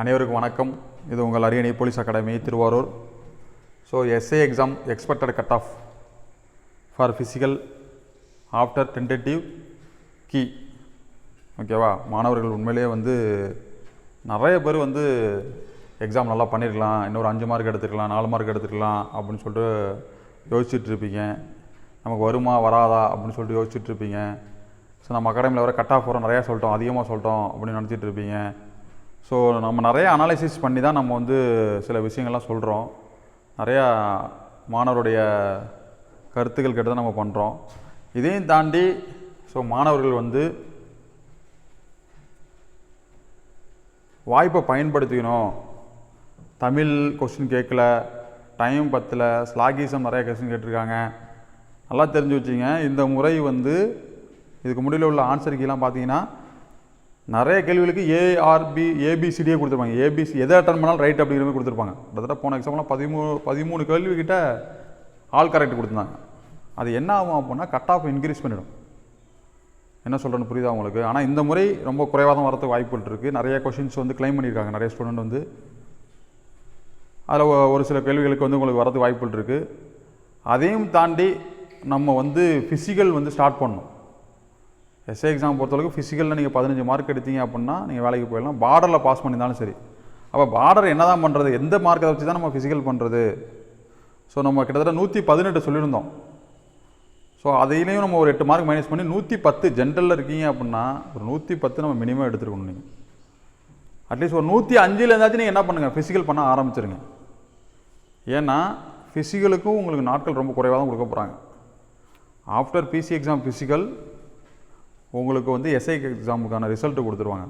அனைவருக்கும் வணக்கம். இது உங்கள் Ariyanai police academy Thiruvarur. So SI exam expected cut off for physical after tentative key ஓகேவா மாணவர்கள் உண்மையிலேயே வந்து நிறைய பேர் வந்து எக்ஸாம் நல்லா பண்ணியிருக்கலாம் இன்னொரு அஞ்சு மார்க் எடுத்துக்கலாம் நாலு மார்க் எடுத்துக்கலாம் அப்படின்னு சொல்லிட்டு யோசிச்சுட்டு இருப்பீங்க. நமக்கு வருமா வராதா அப்படின்னு சொல்லிட்டு யோசிச்சுட்டு இருப்பீங்க. ஸோ நம்ம அகாடமியில் வர கட் ஆஃப் வரும் நிறையா சொல்லிட்டோம் அதிகமாக சொல்லிட்டோம் அப்படின்னு நினச்சிட்டு இருப்பீங்க. ஸோ நம்ம நிறைய அனாலிசிஸ் பண்ணி தான் நம்ம வந்து சில விஷயங்கள்லாம் சொல்கிறோம் நிறையா மாணவருடைய கருத்துக்கள் கேட்டு தான் நம்ம பண்ணுறோம் இதையும் தாண்டி ஸோ மாணவர்கள் வந்து வாய்ப்பை பயன்படுத்திக்கணும். தமிழ் கொஸ்டின் கேட்கல டைம் பத்தில் ஸ்லாகிசம் நிறைய கொஸ்டின் கேட்டிருக்காங்க. நல்லா தெரிஞ்சு வச்சுங்க இந்த முறை வந்து இதுக்கு முடியல உள்ள ஆன்சர் கீலாம் பார்த்தீங்கன்னா நிறைய கேள்விகளுக்கு ஏஆர்பி ஏபிசிடியே கொடுத்துருப்பாங்க. ஏபிசி எதை அட்டன் பண்ணாலும் ரைட் அப்படிங்கிற மாதிரி கொடுத்துருப்பாங்க. கிட்டத்தட்ட போன எக்ஸாம்லாம் பதிமூணு பதிமூணு கேள்விக்கிட்ட ஆல் கரெக்ட் கொடுத்துருந்தாங்க. அது என்ன ஆகும் அப்படின்னா கட் ஆஃப் இன்க்ரீஸ் பண்ணிடும். என்ன சொல்கிறேன்னு புரியுதா உங்களுக்கு? ஆனால் இந்த முறை ரொம்ப குறைவாக தான் வரதுக்கு வாய்ப்புகள் இருக்குது நிறைய கொஷின்ஸ் வந்து கிளைம் பண்ணியிருக்காங்க. நிறைய ஸ்டூடெண்ட் வந்து. அதில் ஒரு சில கேள்விகளுக்கு வந்து உங்களுக்கு வரதுக்கு வாய்ப்புகள் இருக்குது அதையும் தாண்டி நம்ம வந்து ஃபிசிக்கல் வந்து ஸ்டார்ட் பண்ணணும். எஸ்ஏ எக்ஸாம் பொறுத்தளவுக்கு ஃபிசிக்கலில் நீங்கள் பதினஞ்சு மார்க் எடுத்தீங்க அப்படின்னா நீங்கள் வேலைக்கு போயிடலாம். பார்டரில் பாஸ் பண்ணியிருந்தாலும் சரி. அப்போ பார்டர் என்ன தான் பண்ணுறது எந்த மார்க்கை வச்சு தான் நம்ம ஃபிசிக்கல் பண்ணுறது ஸோ நம்ம கிட்டத்தட்ட நூற்றி பதினெட்டு சொல்லியிருந்தோம். ஸோ அதையிலையும் நம்ம ஒரு எட்டு மார்க் மைனஸ் பண்ணி நூற்றி பத்து ஜென்ரலில் இருக்கீங்க அப்படின்னா ஒரு நூற்றி பத்து நம்ம மினிமம் எடுத்துருக்கணும் நீங்கள் அட்லீஸ்ட் ஒரு நூற்றி அஞ்சில் இருந்தாச்சும் நீங்கள் என்ன பண்ணுங்கள் ஃபிசிக்கல் பண்ண ஆரம்பிச்சிருங்க. ஏன்னா ஃபிசிக்கலுக்கும் உங்களுக்கு நாட்கள் ரொம்ப குறைவாக தான் கொடுக்க போகிறாங்க ஆஃப்டர் பிசி எக்ஸாம் ஃபிசிக்கல் உங்களுக்கு வந்து எஸ்ஐ எக்ஸாமுக்கான ரிசல்ட்டு கொடுத்துருவாங்க.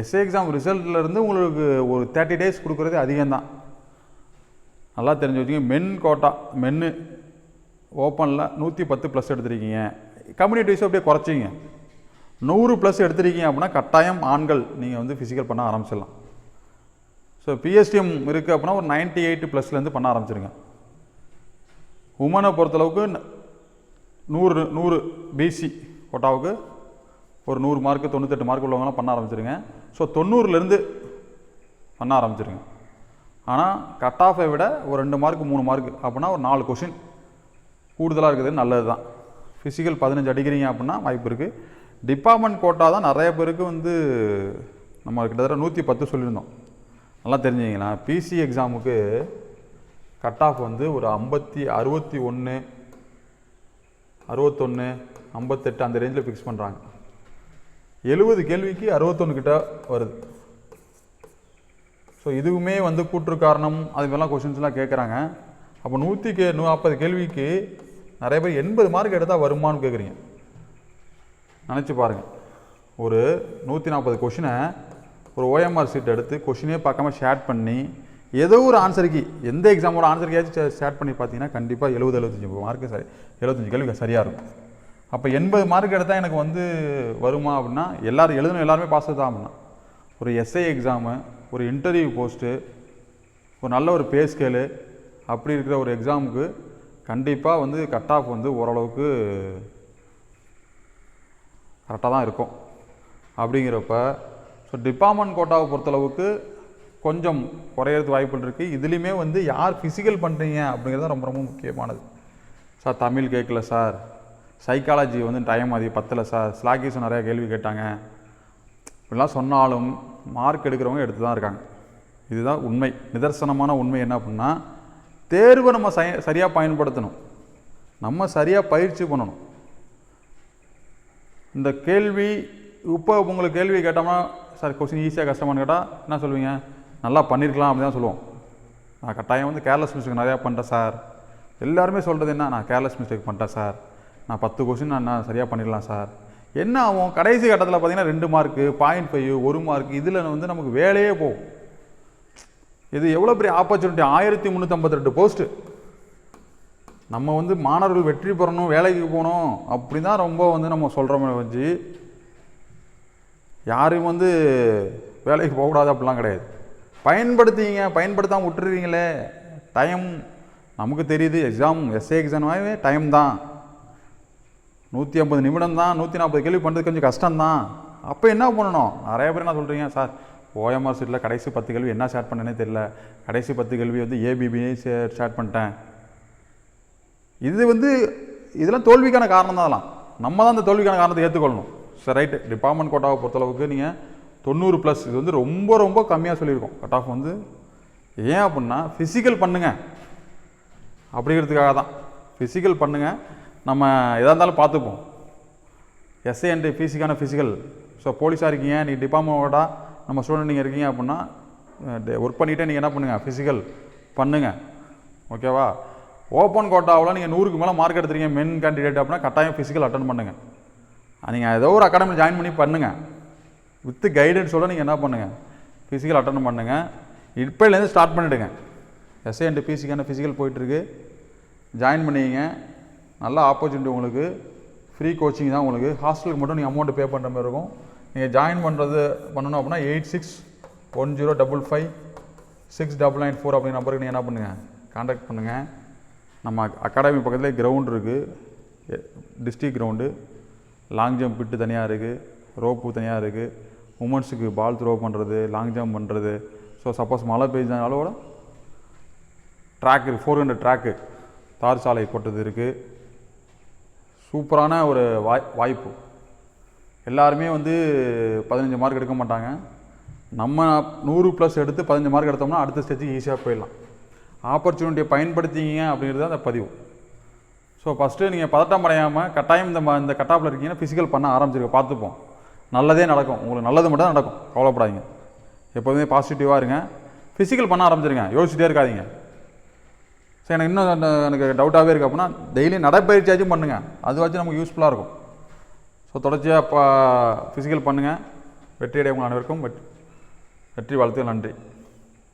எஸ்ஐ எக்ஸாம் ரிசல்ட்லேருந்து உங்களுக்கு ஒரு தேர்ட்டி டேஸ் கொடுக்குறதே அதிகம்தான். நல்லா தெரிஞ்சு வச்சுங்க மென் கோட்டா மென்னு ஓப்பனில் நூற்றி பத்து ப்ளஸ் எடுத்திருக்கீங்க. கம்யூனிட்டிஸும் அப்படியே குறைச்சிங்க நூறு ப்ளஸ் எடுத்திருக்கீங்க அப்படின்னா கட்டாயம் ஆண்கள் நீங்கள் வந்து ஃபிசிக்கல் பண்ண ஆரம்பிச்சிடலாம். ஸோ பிஎஸ்டிஎம் இருக்குது அப்படின்னா ஒரு நைன்ட்டி எயிட் ப்ளஸ்லேருந்து பண்ண ஆரம்பிச்சிருங்க. உமனை பொறுத்தளவுக்கு நூறு நூறு பிசி கோட்டாவுக்கு ஒரு நூறு மார்க்கு தொண்ணூத்தெட்டு மார்க் உள்ளவங்களாம் பண்ண ஆரம்பிச்சிருங்க. ஸோ தொண்ணூறுலேருந்து பண்ண ஆரம்பிச்சிருங்க. ஆனால் கட் ஆஃபை விட ஒரு ரெண்டு மார்க் மூணு மார்க் அப்படின்னா ஒரு நாலு கொஷின் கூடுதலாக இருக்குது நல்லது தான் ஃபிசிக்கல் பதினஞ்சு அடிக்கிறீங்க அப்படின்னா வாய்ப்பு இருக்குது டிபார்ட்மெண்ட் கோட்டா தான் நிறைய பேருக்கு வந்து நம்ம கிட்டத்தட்ட நூற்றி பத்து சொல்லியிருந்தோம். நல்லா தெரிஞ்சுங்களா பிசி எக்ஸாமுக்கு கட் ஆஃப் வந்து ஒரு ஐம்பத்தி அறுபத்தி ஒன்று அறுபத்தொன்று ஐம்பத்தெட்டு அந்த ரேஞ்சில் ஃபிக்ஸ் பண்ணுறாங்க எழுபது கேள்விக்கு அறுபத்தொன்று கிட்ட வருது. ஸோ இதுவுமே வந்து கூற்று காரணம் அது மாதிரிலாம் கொஷின்ஸ்லாம் கேட்குறாங்க அப்போ நூற்றி கே நூ நாற்பது கேள்விக்கு நிறைய பேர் எண்பது மார்க் எடுத்தால் வருமான்னு கேட்குறீங்க நினச்சி பாருங்கள் ஒரு நூற்றி நாற்பது கொஷினை ஒரு ஓஎம்ஆர் சீட் எடுத்து கொஷினே பார்க்காம ஷேர் பண்ணி ஏதோ ஒரு ஆன்சருக்கு எந்த எக்ஸாமோட ஆன்சருக்கையாச்சும் ஷேர் பண்ணி பார்த்தீங்கன்னா கண்டிப்பாக எழுபது எழுபத்தஞ்சி மார்க்கு சரி எழுபத்தஞ்சி கேள்வி சரியாக இருக்கும். அப்போ எண்பது மார்க் எடுத்தால் எனக்கு வந்து வருமா அப்படின்னா எல்லோரும் எழுதணும் எல்லாருமே பாஸ் தான் அப்படின்னா ஒரு எஸ்ஐ எக்ஸாமு ஒரு இன்டர்வியூ போஸ்ட்டு ஒரு நல்ல ஒரு பே ஸ்கேலு அப்படி இருக்கிற ஒரு எக்ஸாமுக்கு கண்டிப்பாக வந்து கட் ஆஃப் வந்து ஓரளவுக்கு கரெக்டாக தான் இருக்கும். அப்படிங்கிறப்ப ஸோ டிபார்ட்மெண்ட் கோட்டாவை பொறுத்தளவுக்கு கொஞ்சம் குறையிறதுக்கு வாய்ப்புகள் இருக்குது இதுலேயுமே வந்து யார் ஃபிசிக்கல் பண்ணுறீங்க அப்படிங்கிறது தான் ரொம்ப ரொம்ப முக்கியமானது. சார் தமிழ் கேட்கல சார். சைக்காலஜி வந்து டைம் அதிகம் பத்தலை சார். ஸ்லாகிஸ் நிறையா கேள்வி கேட்டாங்க. இப்படிலாம் சொன்னாலும் மார்க் எடுக்கிறவங்க எடுத்து தான் இருக்காங்க. இதுதான் உண்மை. நிதர்சனமான உண்மை என்ன அப்படின்னா தேர்வை நம்ம சை சரியாக பயன்படுத்தணும். நம்ம சரியாக பயிற்சி பண்ணணும். இந்த கேள்வி இப்போ உங்களுக்கு கேள்வி கேட்டோம்னா சார் கொஸ்டின் ஈஸியாக கஷ்டமானு கேட்டால் என்ன சொல்லுவீங்க நல்லா பண்ணியிருக்கலாம் அப்படி தான் சொல்லுவோம். நான் கட்டாயம் வந்து கேர்லெஸ் மிஸ்டேக் நிறையா பண்ணிட்டேன் சார் எல்லாருமே சொல்கிறது என்ன? நான் கேர்லெஸ் மிஸ்டேக் பண்ணிட்டேன் சார் நான் பத்து கொஸ்டின் நான் நான் சரியாக பண்ணிடலாம் சார் என்ன ஆகும்? கடைசி கட்டத்தில் பார்த்தீங்கன்னா ரெண்டு மார்க்கு பாயிண்ட் ஃபைவ் ஒரு மார்க் இதில் வந்து நமக்கு வேலையே போகும். இது எவ்வளோ பெரிய ஆப்பர்ச்சுனிட்டி ஆயிரத்தி முந்நூற்றம்பத்தி ரெண்டு போஸ்ட்டு நம்ம வந்து மாணவர்கள் வெற்றி பெறணும் வேலைக்கு போகணும் அப்படி தான் ரொம்ப வந்து நம்ம சொல்கிறோமே வச்சு யாரையும் வந்து வேலைக்கு போகக்கூடாது அப்படிலாம் கிடையாது. பயன்படுத்திங்க பயன்படுத்தாமல் விட்டுறீங்களே. டைம் நமக்கு தெரியுது எக்ஸாம் எஸ்ஏ எக்ஸாமாவே டைம் தான். நூற்றி ஐம்பது நிமிடம் தான் நூற்றி நாற்பது கேள்வி பண்ணுறது கொஞ்சம் கஷ்டம்தான். அப்போ என்ன பண்ணணும்? நிறைய பேர் என்ன சொல்கிறீங்க சார் ஓஎம்ஆர் சீட்டில் கடைசி பத்து கேள்வி என்ன ஷேர் பண்ணேனே தெரியல. கடைசி பத்து கேள்வி வந்து ஏபிபினே ஷேர் பண்ணிட்டேன். இது வந்து இதெல்லாம் தோல்விக்கான காரணம் தான் அதெல்லாம். நம்ம தான் அந்த தோல்விக்கான காரணத்தை ஏற்றுக்கொள்ளணும் சரி ரைட்டு டிபார்ட்மெண்ட் கோட்டாவை பொறுத்தளவுக்கு நீங்கள் தொண்ணூறு ப்ளஸ் இது வந்து ரொம்ப ரொம்ப கம்மியாக சொல்லியிருக்கோம். கட் ஆஃப் வந்து ஏன் அப்படின்னா ஃபிசிக்கல் பண்ணுங்கள் அப்படிங்கிறதுக்காக தான் ஃபிசிக்கல் பண்ணுங்கள் நம்ம எதாக இருந்தாலும் பார்த்துப்போம். எஸ்ஐ அண்ட் ஃபிசிக்கான ஃபிசிக்கல் ஸோ போலீஸாக இருக்கீங்க நீங்கள் டிபார்ட்மெண்ட்டோட நம்ம ஸ்டூடெண்ட் நீங்கள் இருக்கீங்க அப்படின்னா ஒர்க் பண்ணிவிட்டு நீங்கள் என்ன பண்ணுங்கள் ஃபிசிக்கல் பண்ணுங்கள் ஓகேவா ஓப்பன் கோட்டாவில் நீங்கள் நூறுக்கு மேலே மார்க் எடுத்துருக்கீங்க மென் கேண்டிடேட் அப்படின்னா கட்டாயம் ஃபிசிக்கல் அட்டன் பண்ணுங்கள் நீங்கள் ஏதோ ஒரு அகாடமி ஜாயின் பண்ணி பண்ணுங்கள் வித்து கைடன்ஸோடு நீங்கள் என்ன பண்ணுங்கள் ஃபிசிக்கல் அட்டன் பண்ணுங்கள் இப்போலேருந்து ஸ்டார்ட் பண்ணிவிடுங்க எஸ்ஏ அண்ட் பிசிக்கான ஃபிசிக்கல் போயிட்டுருக்கு. ஜாயின் பண்ணிங்க நல்ல ஆப்பர்ச்சுனிட்டி உங்களுக்கு. ஃப்ரீ கோச்சிங் தான் உங்களுக்கு. ஹாஸ்டலுக்கு மட்டும் நீங்கள் அமௌண்ட் பே பண்ணுற மாதிரி இருக்கும். நீங்கள் ஜாயின் பண்ணுறது பண்ணணும் அப்படின்னா eight six one zero double five six double nine four அப்படிங்கிற நம்பருக்கு நீங்கள் என்ன பண்ணுங்கள் காண்டாக்ட் பண்ணுங்கள் நம்ம அகாடமி பக்கத்துலேயே கிரவுண்ட் இருக்குது district ground long jump pit தனியாக இருக்குது ரோப்பு தனியாக இருக்குது உமன்ஸுக்கு பால் த்ரோ பண்ணுறது லாங் ஜம்ப் பண்ணுறது ஸோ சப்போஸ் மழை பெய்ஞ்சனாலும் கூட ட்ராக் இருக்குது ஃபோர் ஹண்ட்ரட் ட்ராக்கு தார் சாலை போட்டது இருக்குது சூப்பரான ஒரு வாய் வாய்ப்பு. எல்லாருமே வந்து பதினஞ்சு மார்க் எடுக்க மாட்டாங்க. நம்ம நூறு ப்ளஸ் எடுத்து பதினஞ்சு மார்க் எடுத்தோம்னா அடுத்த ஸ்டேஜுக்கு ஈஸியாக போயிடலாம். ஆப்பர்ச்சுனிட்டியை பயன்படுத்திங்க அப்படிங்கிறது தான் அந்த பதிவு. ஸோ ஃபஸ்ட்டு நீங்கள் பதட்டம் அடையாமல் கட்டாயம் இந்த இந்த கட்டாப்பில் இருக்கீங்கன்னா ஃபிசிக்கல் பண்ண ஆரம்பிச்சிருக்க பார்த்துப்போம். நல்லதே நடக்கும். உங்களுக்கு நல்லது மட்டும் தான் நடக்கும். கவலைப்படாதீங்க. எப்போதுமே பாசிட்டிவாக இருங்க. ஃபிசிக்கல் பண்ண ஆரம்பிச்சிருங்க. யோசிச்சுட்டே இருக்காதீங்க. சரி எனக்கு இன்னும் எனக்கு டவுட்டாகவே இருக்குது அப்படின்னா டெய்லி நடைப்பயிற்சியாச்சும் பண்ணுங்கள் அதுவாச்சும் நமக்கு யூஸ்ஃபுல்லாக இருக்கும். ஸோ தொடர்ச்சியாக இப்போ ஃபிசிக்கல் பண்ணுங்கள் வெற்றியடை உங்கள் அனைவருக்கும் வெற்றி வெற்றி வாழ்த்துக்கள். நன்றி.